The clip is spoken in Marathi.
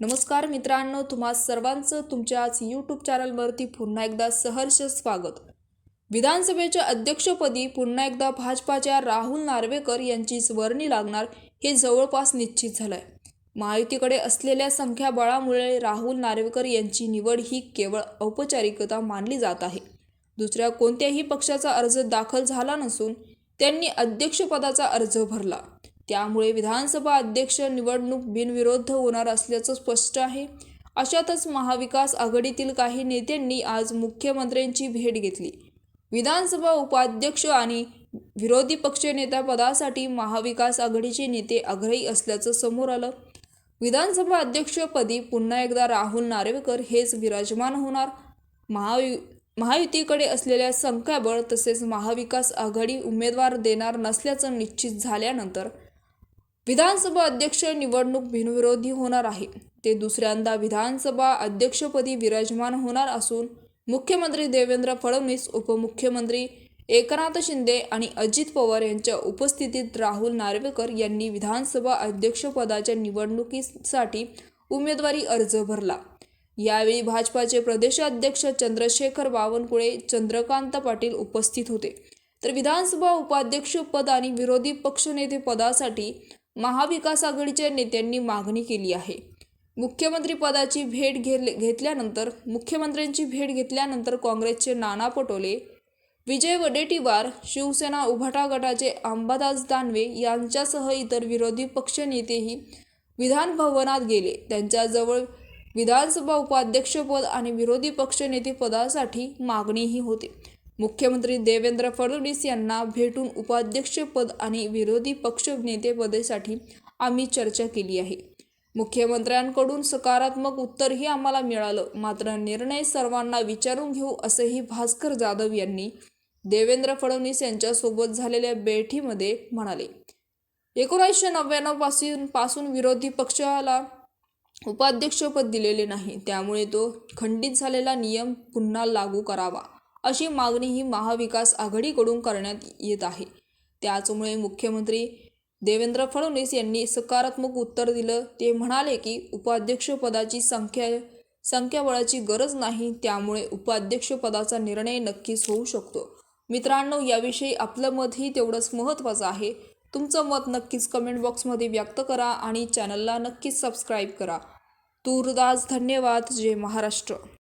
नमस्कार मित्रांनो तुम्हा सर्वांचं तुमच्याच यूट्यूब चॅनलवरती पुन्हा एकदा सहर्ष स्वागत. विधानसभेच्या अध्यक्षपदी पुन्हा एकदा भाजपाच्या राहुल नार्वेकर यांचीच वर्णी लागणार हे जवळपास निश्चित झालंय. महायुतीकडे असलेल्या संख्याबळामुळे राहुल नार्वेकर यांची निवड ही केवळ औपचारिकता मानली जात आहे. दुसऱ्या कोणत्याही पक्षाचा अर्ज दाखल झाला नसून त्यांनी अध्यक्षपदाचा अर्ज भरला. त्यामुळे विधानसभा अध्यक्ष निवडणूक बिनविरोध होणार असल्याचं स्पष्ट आहे. अशातच महाविकास आघाडीतील काही नेत्यांनी आज मुख्यमंत्र्यांची भेट घेतली. विधानसभा उपाध्यक्ष आणि विरोधी पक्षनेत्यापदासाठी महाविकास आघाडीचे नेते आग्रही असल्याचं समोर आलं. विधानसभा अध्यक्षपदी पुन्हा एकदा राहुल नार्वेकर हेच विराजमान होणार. महायु महायुतीकडे असलेल्या संख्याबळ तसेच महाविकास आघाडी उमेदवार देणार नसल्याचं निश्चित झाल्यानंतर विधानसभा अध्यक्ष निवडणूक बिनविरोधी होणार आहे. ते दुसऱ्यांदा विधानसभा अध्यक्षपदी विराजमान होणार असून मुख्यमंत्री देवेंद्र फडणवीस उपमुख्यमंत्री एकनाथ शिंदे आणि अजित पवार यांच्या उपस्थितीत राहुल नार्वेकर यांनी विधानसभा अध्यक्षपदाच्या निवडणुकीसाठी उमेदवारी अर्ज भरला. यावेळी भाजपाचे प्रदेशाध्यक्ष चंद्रशेखर बावनकुळे चंद्रकांत पाटील उपस्थित होते. तर विधानसभा उपाध्यक्षपद आणि विरोधी पक्षनेते पदासाठी महाविकास आघाडीच्या नेत्यांनी मागणी केली आहे. मुख्यमंत्रीपदाची भेट घेतले घेतल्यानंतर मुख्यमंत्र्यांची भेट घेतल्यानंतर काँग्रेसचे नाना पटोले विजय वडेट्टीवार शिवसेना उभाटा गटाचे अंबादास दानवे यांच्यासह इतर विरोधी पक्षनेतेही विधान भवनात गेले. त्यांच्याजवळ विधानसभा उपाध्यक्षपद आणि विरोधी पक्षनेतेपदासाठी मागणीही होती. मुख्यमंत्री देवेंद्र फडणवीस यांना भेटून उपाध्यक्षपद आणि विरोधी पक्ष नेतेपदासाठी आम्ही चर्चा केली आहे. मुख्यमंत्र्यांकडून सकारात्मक उत्तरही आम्हाला मिळालं. मात्र निर्णय सर्वांना विचारून घेऊ असेही भास्कर जाधव यांनी देवेंद्र फडणवीस यांच्यासोबत झालेल्या बैठीमध्ये म्हणाले. एकोणीसशे नव्याण्णवपासून पासून विरोधी पक्षाला उपाध्यक्षपद दिलेले नाही. त्यामुळे तो खंडित झालेला नियम पुन्हा लागू करावा. अशी मागणीही महाविकास आघाडीकडून करण्यात येत आहे. त्याचमुळे मुख्यमंत्री देवेंद्र फडणवीस यांनी सकारात्मक उत्तर दिलं. ते म्हणाले की उपाध्यक्षपदाची संख्या संख्याबळाची गरज नाही त्यामुळे उपाध्यक्षपदाचा निर्णय नक्कीच होऊ शकतो. मित्रांनो याविषयी आपलं मतही तेवढंच महत्त्वाचं आहे. तुमचं मत नक्कीच कमेंट बॉक्समध्ये व्यक्त करा आणि चॅनलला नक्कीच सबस्क्राईब करा. तूरदास धन्यवाद. जय महाराष्ट्र.